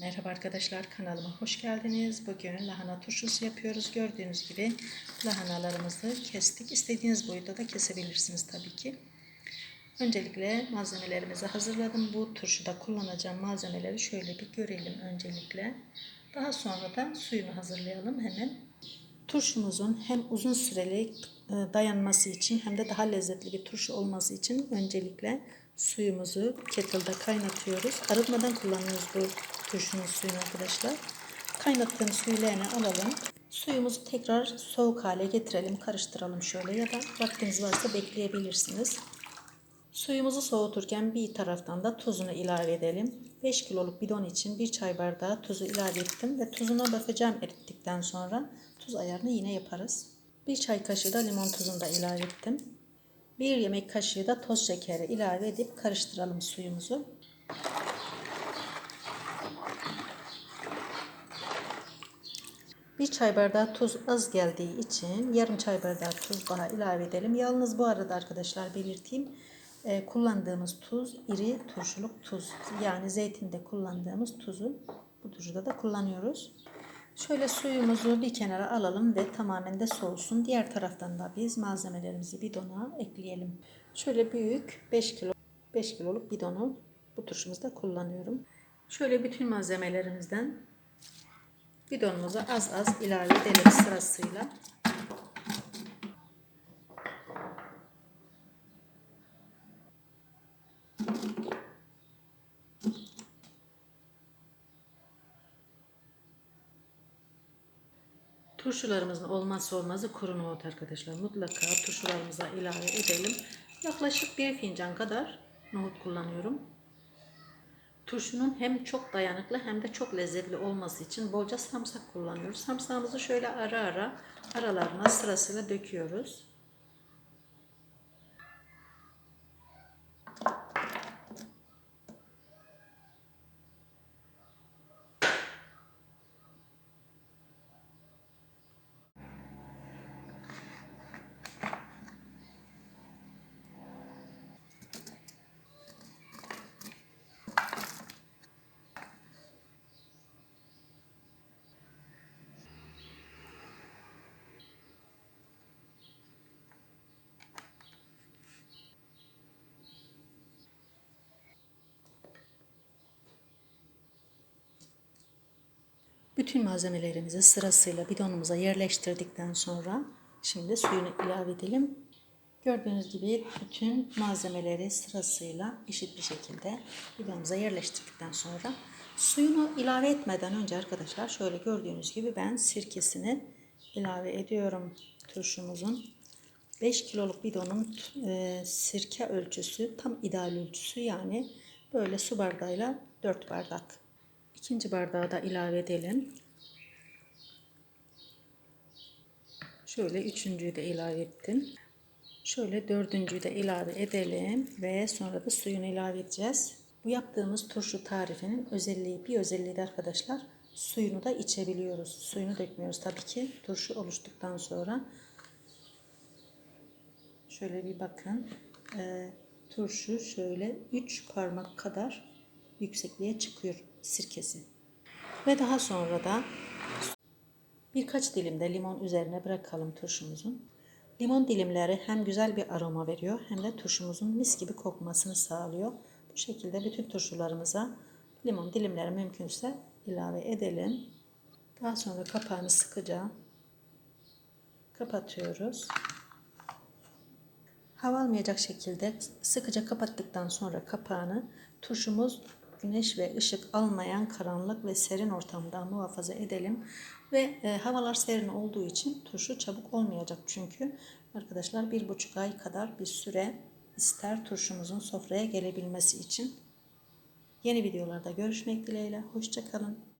Merhaba arkadaşlar kanalıma hoş geldiniz. Bugün lahana turşusu yapıyoruz. Gördüğünüz gibi lahanalarımızı kestik. İstediğiniz boyutta da kesebilirsiniz tabii ki. Öncelikle malzemelerimizi hazırladım. Bu turşuda kullanacağım malzemeleri şöyle bir görelim öncelikle. Daha sonra da suyunu hazırlayalım hemen. Turşumuzun hem uzun süreli e, dayanması için hem de daha lezzetli bir turşu olması için öncelikle suyumuzu kettle'da kaynatıyoruz. Arıtmadan kullanıyoruz bu turşunun suyunu arkadaşlar. Kaynattığım suyu leğene alalım. Suyumuzu tekrar soğuk hale getirelim, karıştıralım şöyle ya da vaktiniz varsa bekleyebilirsiniz. Suyumuzu soğuturken bir taraftan da tuzunu ilave edelim. 5 kiloluk bidon için 1 çay bardağı tuzu ilave ettim ve tuzuna bakacağım erittikten sonra tuz ayarını yine yaparız. 1 çay kaşığı da limon tuzunu da ilave ettim. 1 yemek kaşığı da toz şekeri ilave edip karıştıralım suyumuzu. Bir çay bardağı tuz az geldiği için yarım çay bardağı tuz daha ilave edelim. Yalnız bu arada arkadaşlar belirteyim. E, kullandığımız tuz iri turşuluk tuz. Yani zeytinde kullandığımız tuzu bu turşuda da kullanıyoruz. Şöyle suyumuzu bir kenara alalım ve tamamen de soğusun. Diğer taraftan da biz malzemelerimizi bidona ekleyelim. Şöyle büyük 5 kilo 5 kiloluk bidonu bu turşumuzda kullanıyorum. Şöyle bütün malzemelerimizden bidonumuza az az ilave edelim sırasıyla. Turşularımızın olmazsa olmazı kuru nohut arkadaşlar. Mutlaka turşularımıza ilave edelim. Yaklaşık bir fincan kadar nohut kullanıyorum. Turşunun hem çok dayanıklı hem de çok lezzetli olması için bolca sarımsak kullanıyoruz. Sarımsağımızı şöyle ara ara aralarına sırasıyla döküyoruz. Bütün malzemelerimizi sırasıyla bidonumuza yerleştirdikten sonra şimdi suyunu ilave edelim. Gördüğünüz gibi bütün malzemeleri sırasıyla eşit bir şekilde bidonumuza yerleştirdikten sonra suyunu ilave etmeden önce arkadaşlar şöyle gördüğünüz gibi ben sirkesini ilave ediyorum turşumuzun. 5 kiloluk bidonun e, sirke ölçüsü tam ideal ölçüsü yani böyle su bardağıyla 4 bardak İkinci bardağı da ilave edelim. Şöyle üçüncüyü de ilave ettim. Şöyle dördüncüyü de ilave edelim ve sonra da suyunu ilave edeceğiz. Bu yaptığımız turşu tarifinin özelliği bir özelliği de arkadaşlar suyunu da içebiliyoruz. Suyunu dökmüyoruz tabii ki turşu oluştuktan sonra. Şöyle bir bakın. E, turşu şöyle 3 parmak kadar yüksekliğe çıkıyor sirkesi. Ve daha sonra da birkaç dilim de limon üzerine bırakalım turşumuzun. Limon dilimleri hem güzel bir aroma veriyor hem de turşumuzun mis gibi kokmasını sağlıyor. Bu şekilde bütün turşularımıza limon dilimleri mümkünse ilave edelim. Daha sonra kapağını sıkıca kapatıyoruz. Hava almayacak şekilde sıkıca kapattıktan sonra kapağını turşumuz güneş ve ışık almayan karanlık ve serin ortamda muhafaza edelim. Ve e, havalar serin olduğu için turşu çabuk olmayacak çünkü arkadaşlar bir buçuk ay kadar bir süre ister turşumuzun sofraya gelebilmesi için. Yeni videolarda görüşmek dileğiyle. Hoşçakalın.